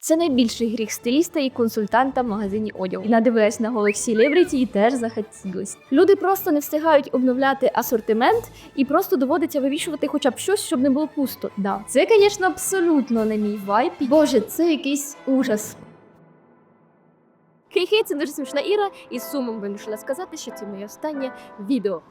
Це найбільший гріх стиліста і консультанта в магазині одягу. І надивилась на голих селебриті і теж захотілось. Люди просто не встигають обновляти асортимент і просто доводиться вивішувати хоча б щось, щоб не було пусто. Да, це, звісно, абсолютно не мій вайб. Боже, це якийсь ужас. Хей-хей, це дуже смішна Іра, і сумом вирішила сказати, що це моє останнє відео.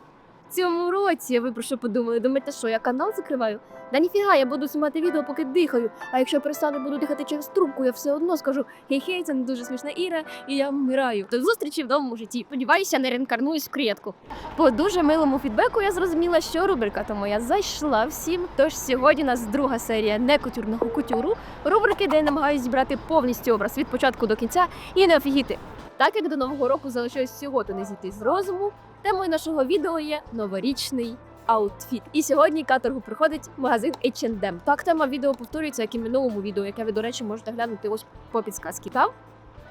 Цьому році ви про що подумали? Думаєте, що я канал закриваю? Да ніфіга, я буду знімати відео, поки дихаю. А якщо перестану буду дихати через трубку, я все одно скажу хей-хей, це не дуже смішна Іра, і я вмираю. До зустрічі в новому житті. Сподіваюся, не реінкарнуюсь в клітку. По дуже милому фідбеку я зрозуміла, що рубрика то моя зайшла всім. Тож сьогодні у нас друга серія некутюрного кутюру. Рубрики, де я намагаюся зібрати повністю образ від початку до кінця і не офігіти. Так як до нового року залишилось всього то не зійти з розуму, темою нашого відео є новорічний аутфіт. І сьогодні каторгу приходить магазин H&M. Так, тема відео повторюється, як і в минулому відео, яке ви, до речі, можете глянути ось по підсказці там.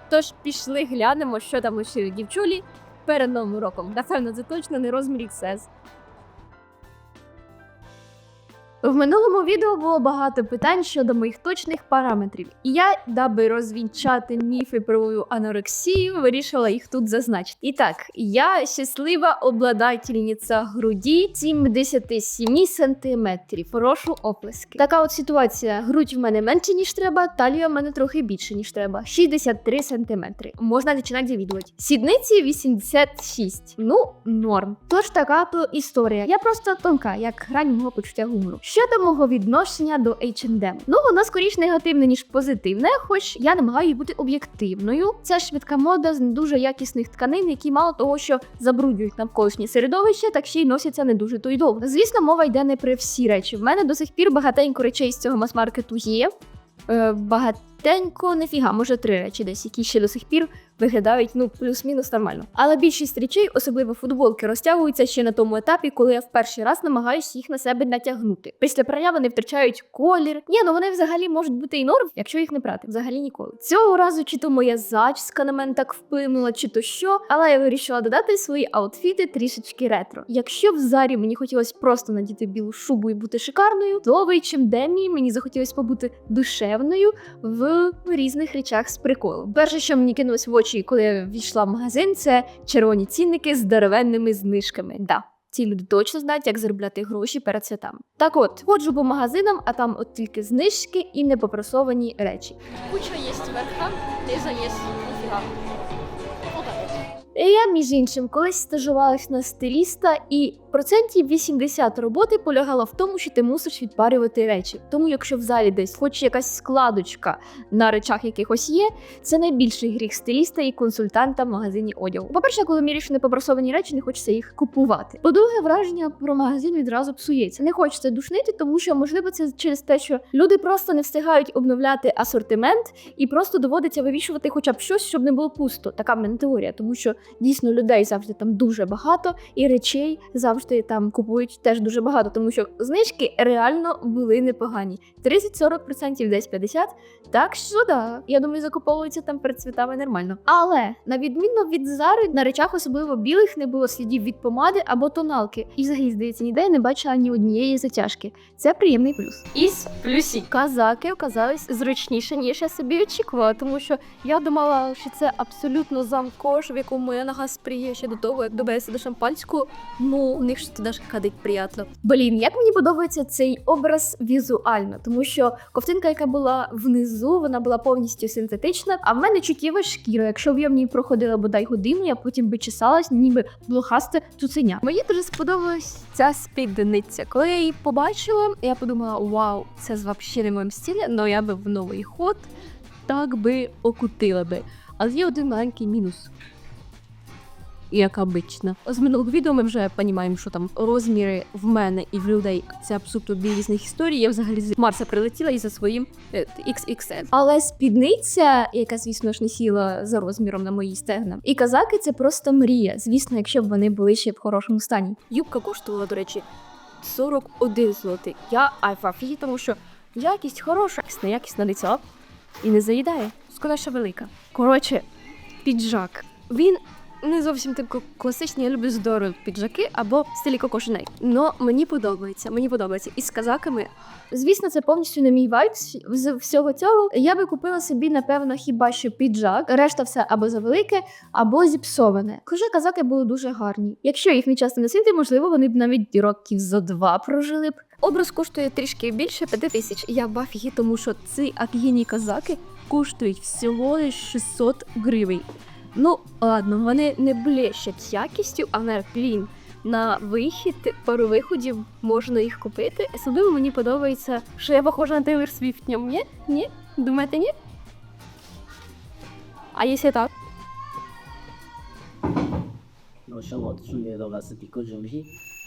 Тож пішли глянемо, що там лишили дівчулі перед новим роком. Напевно, це точно не розмір XS. В минулому відео було багато питань щодо моїх точних параметрів, і я, даби розвінчати міфи про мою анорексію, вирішила їх тут зазначити. І так, я щаслива обладательниця груді 77 сантиметрів. Прошу оплески. Така от ситуація: грудь в мене менше, ніж треба, талія в мене трохи більше, ніж треба. 63 сантиметри. Можна починати завідувати. Сідниці 86. Ну, норм. Тож така то історія. Я просто тонка, як грань мого почуття гумору. Щодо мого відношення до H&M. Ну, воно скоріш негативне, ніж позитивне, хоч я намагаюся бути об'єктивною. Це швидка мода з не дуже якісних тканин, які мало того, що забруднюють навколишнє середовище, так ще й носяться не дуже то й довго. Звісно, мова йде не про всі речі. В мене до сих пір багатенько речей з цього мас-маркету є. Е, багатенько, нефіга, може три речі десь, які ще до сих пір виглядають ну плюс-мінус нормально. Але більшість речей, особливо футболки, розтягуються ще на тому етапі, коли я в перший раз намагаюся їх на себе натягнути. Після прання вони втрачають колір. Ні, ну вони взагалі можуть бути і норм, якщо їх не прати. Взагалі ніколи. Цього разу чи то моя зачіска на мене так вплинула, чи то що, але я вирішила додати свої аутфіти трішечки ретро. Якщо в зарі мені хотілося просто надіти білу шубу і бути шикарною, то в H&M мені захотілося побути душевною в різних речах з приколу. Перше, що мені кинулось в очі, коли я війшла в магазин, це червоні цінники з здоровенними знижками. Да. Ці люди точно знають, як заробляти гроші перед святами. Так от, ходжу по магазинам, а там от тільки знижки і непопросовані речі. Куча є верха, низа є ніфіга. Я, між іншим, колись стажувалась на стиліста, і процентів 80 роботи полягала в тому, що ти мусиш відпарювати речі. Тому, якщо в залі десь хоч якась складочка на речах якихось є, це найбільший гріх стиліста і консультанта в магазині одягу. По-перше, коли міряєш непопросовані речі, не хочеться їх купувати. По-друге, враження про магазин відразу псується. Не хочеться душнити, тому що можливо це через те, що люди просто не встигають обновляти асортимент і просто доводиться вивішувати хоча б щось, щоб не було пусто. Така в мене теорія, тому що дійсно людей завжди там дуже багато, і речей завжди там купують теж дуже багато, тому що знижки реально були непогані. 30-40%, десь 50%. Так що да, я думаю, закуповуються там перед святами нормально. Але на відміну від зари, на речах, особливо білих, не було слідів від помади або тоналки. І взагалі, здається, ніде я не бачила ні однієї затяжки. Це приємний плюс. Із плюсів. Казаки оказались зручніше, ніж я собі очікувала, тому що я думала, що це абсолютно замкош, в якому моя нога спріє ще до того, як добереться до шампанського. Ну, у них ж туди ж ходить приємно. Блін, як мені подобається цей образ візуально, тому що ковтинка, яка була внизу, вона була повністю синтетична. А в мене чуттєва шкіра. Якщо б я в ній проходила бодай годину, я потім би чесалась, ніби блохасте цуценя. Мені дуже сподобалась ця спідниця. Коли я її побачила, я подумала: вау, це взагалі не моїм стилі, але я би в новий ход так би окутила би. Але є один маленький мінус. Як обично. З минулого відео ми вже розуміємо, що там розміри в мене і в людей це абсолютно дві різних історії. Я взагалі з Марса прилетіла і за своїм е, XXL. Але спідниця, яка, звісно ж, не сіла за розміром на мої стегна. І казаки це просто мрія. Звісно, якщо б вони були ще в хорошому стані. Юбка коштувала, до речі, 41 злотий. Я айфафі, тому що якість хороша, якісна, якісна лиця і не заїдає. Шкода, що велика. Коротше, піджак. Він не зовсім тако класичні, я люблю здорові піджаки або в стилі Коко. Но мені подобається, мені подобається. І з казаками Звісно, це повністю не мій вайб з всього цього. Я би купила собі, напевно, хіба що піджак. Решта все або завелике, або зіпсоване. Хоча казаки були дуже гарні. Якщо їх не часто носити, можливо, вони б навіть років за два прожили б. образ коштує трішки більше 5 тисяч. Я в афігі, тому що ці офігенні казаки коштують всього лиш 600 гривень. Ну, ладно, вони не блещать якістю, але блін, на вихід пару виходів можна їх купити. Особливо мені подобається, що я похожа на Тейлор Свіфт. Ні? Ні? Думаєте, ні? А якщо так? Ну, що, от, dans la Satico Georgie.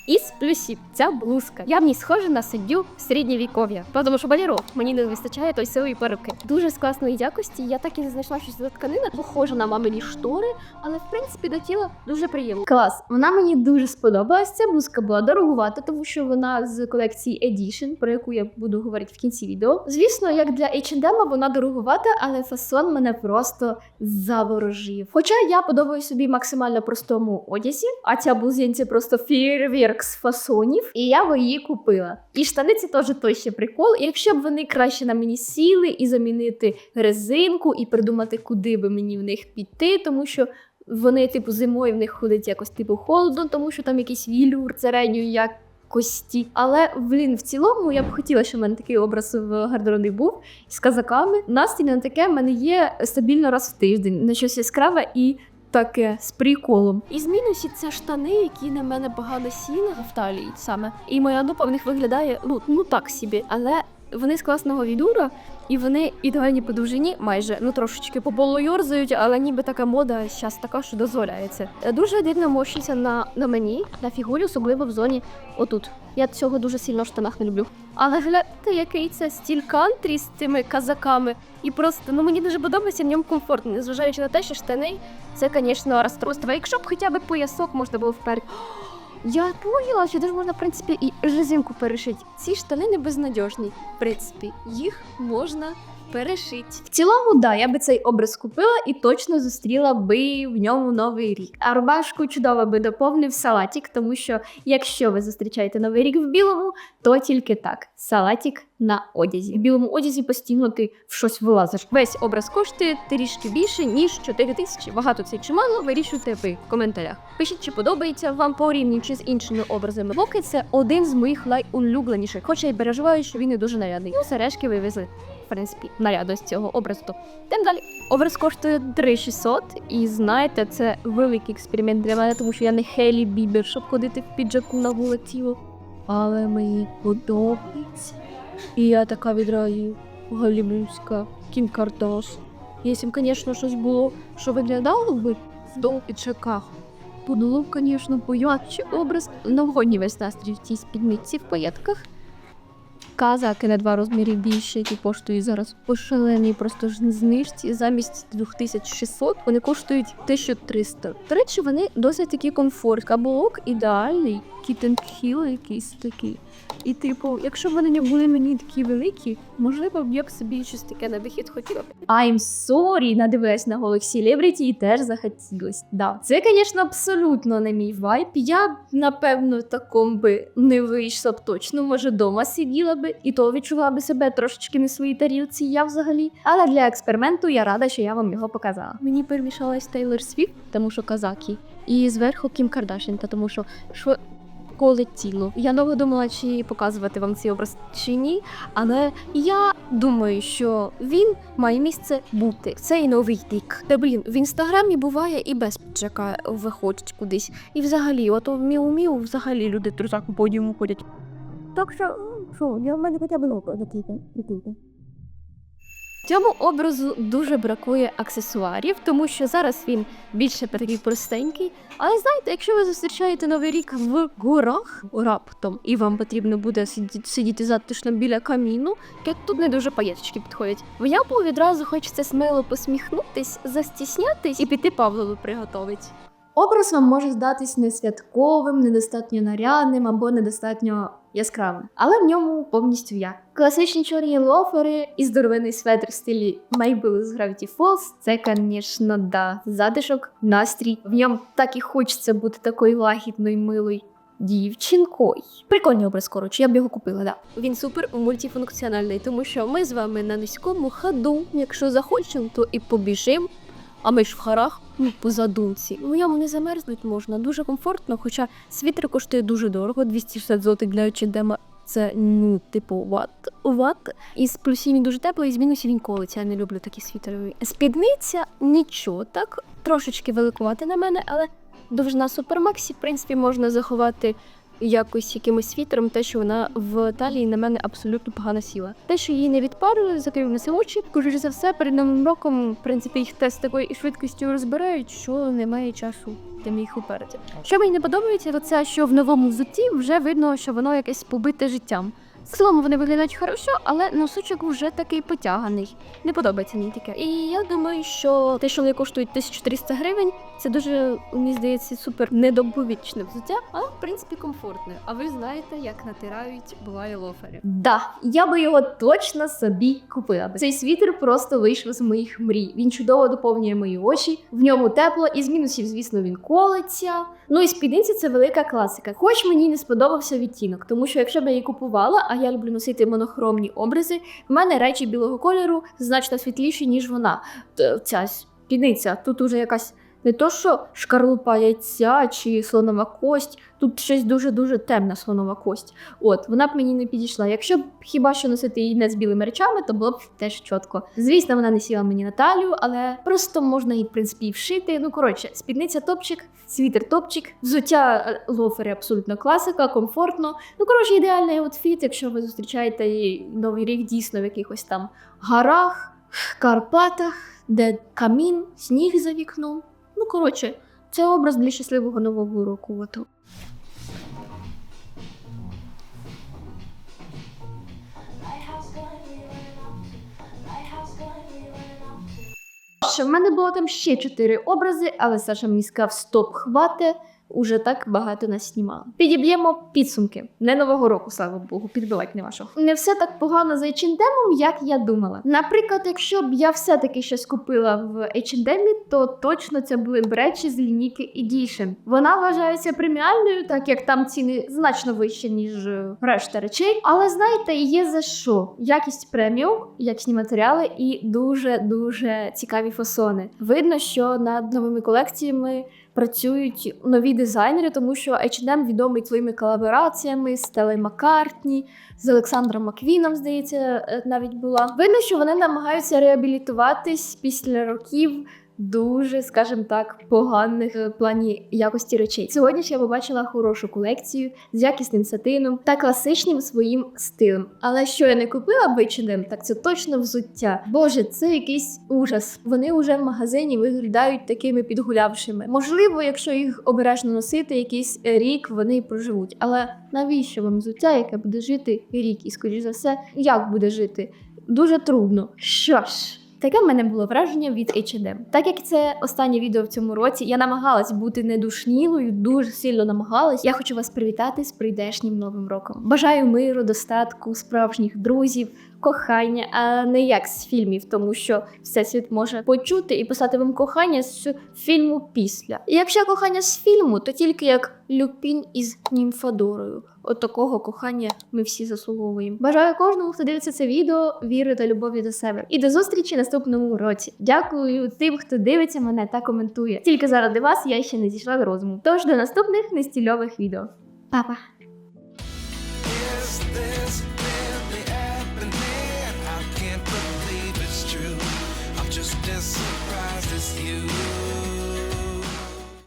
Із плюсів ця блузка. Я в ній схожа на суддю середньовіков'я. Тому що балерок мені не вистачає той силої перуки. Дуже з класної якості. Я так і не знайшла щось за тканина, похожа на мамині штори, але в принципі до тіла дуже приємно. Клас, вона мені дуже сподобалась. Ця блузка була дороговата, тому що вона з колекції Edition, про яку я буду говорити в кінці відео. Звісно, як для H&M вона дороговата, але фасон мене просто заворожив. Хоча я подобаю собі максимально простому одязі, а ця блузинця просто фєєрверк з фасонів, і я би її купила. І штани це теж ще прикол. І якщо б вони краще на мені сіли і замінити резинку, і придумати, куди би мені в них піти, тому що вони, типу, зимою в них ходить якось типу холодно, тому що там якийсь вілюр середньої якості. Але блін, в цілому я б хотіла, щоб в мене такий образ в гардеробі був з казаками. Настрій на таке в мене є стабільно раз в тиждень на щось яскраве і таке з приколом. І з мінусів це штани, які на мене погано сіли в талії саме. І моя дупа в них виглядає ну, ну так собі, але. Вони з класного відура, і вони ідеальні по довжині, майже ну трошечки пополойорзають, але ніби така мода зараз така, що дозволяється. Дуже дивна мощниця на, на мені, на фігурі, особливо в зоні отут. Я цього дуже сильно в штанах не люблю. Але гляньте, який це стіль кантрі з цими казаками. І просто ну мені дуже подобається в ньому комфортно, незважаючи на те, що штани це, звісно, розстройство. Якщо б хоча б поясок можна було вперед. Я поняла, що теж можна, в принципі, і резинку перешити. Ці штани не безнадіжні. В принципі, їх можна перешити. В цілому, да, я би цей образ купила і точно зустріла би в ньому новий рік. А рубашку чудово би доповнив салатик, тому що якщо ви зустрічаєте новий рік в білому, то тільки так. Салатик на одязі. В білому одязі постійно ти в щось вилазиш. Весь образ коштує трішки більше, ніж 4 тисячі. Багато це чи мало, вирішуйте ви в коментарях. Пишіть, чи подобається вам порівнюючи з іншими образами. Поки це один з моїх найулюбленіших, хоча й переживаю, що він не дуже нарядний. Ну, сережки вивезли. В принципі, нарядність цього образу. Тим далі. Образ коштує 3600, і знаєте, це великий експеримент для мене, тому що я не Хейлі Бібер, щоб ходити в піджаку на вулицю. Але мені подобається. І я така відразу голівудська Кім Кардаш. Якщо б, звісно, щось було, що виглядало би в тому і чеках, було звісно, боячий образ. Новогодній весь настрій в цій спідниці в паєтках. Казаки на два розміри більше, які коштують зараз по шаленій просто ж знижці. Замість 2600 вони коштують 1300. До речі, вони досить такі комфорт. Каблук ідеальний, кітенхіл якийсь такий. І, типу, якщо б вони не були мені такі великі, можливо, б я б собі щось таке на вихід хотіла. I'm sorry, надивилась на голих селебріті і теж захотілось. Да. Це, звісно, абсолютно не мій вайб. Я б, напевно, таком би не вийшла б точно. Може, дома сиділа би, і то відчувала би себе трошечки не в своїй тарілці, я взагалі. Але для експерименту я рада, що я вам його показала. Мені перемішалась Тейлор Свіфт, тому що казаки, і зверху Кім Кардашін, та тому що що коле тіло. Я довго думала, чи показувати вам цей образ чи ні, але я думаю, що він має місце бути. Цей новий рік. Та блін, в інстаграмі буває і без піджака виходять кудись. І взагалі, ото в міу-міу взагалі люди трусак по подіуму ходять. Так що, що, я в мене хоча б локо закрите. Цьому образу дуже бракує аксесуарів, тому що зараз він більше такий простенький. Але знаєте, якщо ви зустрічаєте новий рік в горах раптом, і вам потрібно буде сидіти затишно біля каміну, то тут не дуже паєточки підходять. В япу відразу хочеться сміло посміхнутись, застіснятись і піти Павлову приготовить. Образ вам може здатись не святковим, недостатньо нарядним або недостатньо яскравим, але в ньому повністю я. Класичні чорні лофери і здоровений светр в стилі Mabel з Gravity Falls – це, звісно, да, затишок, настрій. В ньому так і хочеться бути такою лагідною, милою дівчинкою. Прикольний образ, коротше, я б його купила, да. Він супер мультифункціональний, тому що ми з вами на низькому ходу. Якщо захочемо, то і побіжимо. А ми ж в харах ну, по задумці. В ньому не замерзнуть можна, дуже комфортно, хоча світер коштує дуже дорого, 260 злотих для H&M. Це ну, типу, ват, ват. Із плюсів він дуже теплий, із мінусів він колиться. Я не люблю такі світери. Спідниця нічого так, трошечки великувати на мене, але довжина супермаксі, в принципі, можна заховати якось якимось вітром, те, що вона в талії на мене абсолютно погано сіла. Те, що її не відпарили, закрив на очі. Скоріше за все, перед новим роком, в принципі, їх з такою швидкістю розбирають, що немає часу тим їх упереди. Що мені не подобається, то це, що в новому взутті вже видно, що воно якесь побите життям. В цілому вони виглядають хорошо, але носочок вже такий потяганий. Не подобається мені таке. І я думаю, що те, що вони коштують 1300 гривень, це дуже, мені здається, супер недобовічне взуття, але в принципі комфортне. А ви знаєте, як натирають буває лофери. Да, я би його точно собі купила. Цей світер просто вийшов з моїх мрій. Він чудово доповнює мої очі. В ньому тепло, і з мінусів, звісно, він колиться. Ну і спідниці це велика класика. Хоч мені не сподобався відтінок, тому що якщо б я її купувала, а я люблю носити монохромні образи, в мене речі білого кольору значно світліші, ніж вона. Ця спідниця тут уже якась. Не то, що шкарлупа яйця чи слонова кость, тут щось дуже-дуже темна слонова кость. От, вона б мені не підійшла. Якщо б хіба що носити її не з білими речами, то було б теж чітко. Звісно, вона не сіла мені на талію, але просто можна її, в принципі, і вшити. Ну, коротше, спідниця топчик, світер топчик, взуття е, лофери абсолютно класика, комфортно. Ну, коротше, ідеальний аутфіт, якщо ви зустрічаєте її новий рік дійсно в якихось там горах, Карпатах, де камін, сніг за вікном. Ну, коротше, це образ для щасливого нового року. От. Ще в мене було там ще чотири образи, але Саша мені сказав, стоп, хвате. Уже так багато нас знімала. Підіб'ємо підсумки. Не нового року, слава Богу, підбивати не вашого. Не все так погано за H&M, як я думала. Наприклад, якщо б я все-таки щось купила в H&M, то точно це були б речі з лінійки Edition. Вона вважається преміальною, так як там ціни значно вищі, ніж е, решта речей. Але знаєте, є за що? Якість преміум, якісні матеріали і дуже дуже цікаві фасони. Видно, що над новими колекціями працюють нові дизайнери, тому що H&M відомий своїми колабораціями з Телей Маккартні, з Олександром Маквіном, здається, е, навіть була. Видно, що вони намагаються реабілітуватись після років. Дуже, скажімо так, поганих е, в плані якості речей. Сьогодні ж я побачила хорошу колекцію з якісним сатином та класичним своїм стилем. Але що я не купила в H&M, так це точно взуття. Боже, це якийсь ужас. Вони вже в магазині виглядають такими підгулявшими. Можливо, якщо їх обережно носити, якийсь рік вони проживуть. Але навіщо вам взуття, яке буде жити рік? І скоріш за все, як буде жити? Дуже трудно. Що ж. Таке в мене було враження від H&M. Так як це останнє відео в цьому році, я намагалась бути недушнілою, дуже сильно намагалась. Я хочу вас привітати з прийдешнім новим роком. Бажаю миру, достатку, справжніх друзів, кохання, а не як з фільмів, тому що всесвіт може почути і писати вам кохання з фільму після. І якщо кохання з фільму, то тільки як Люпін із Німфадорою. От такого кохання ми всі заслуговуємо. Бажаю кожному, хто дивиться це відео, віри та любові до себе. І до зустрічі наступному році. Дякую тим, хто дивиться мене та коментує. Тільки заради вас я ще не зійшла до розуму. Тож до наступних нестільових відео. Па-па!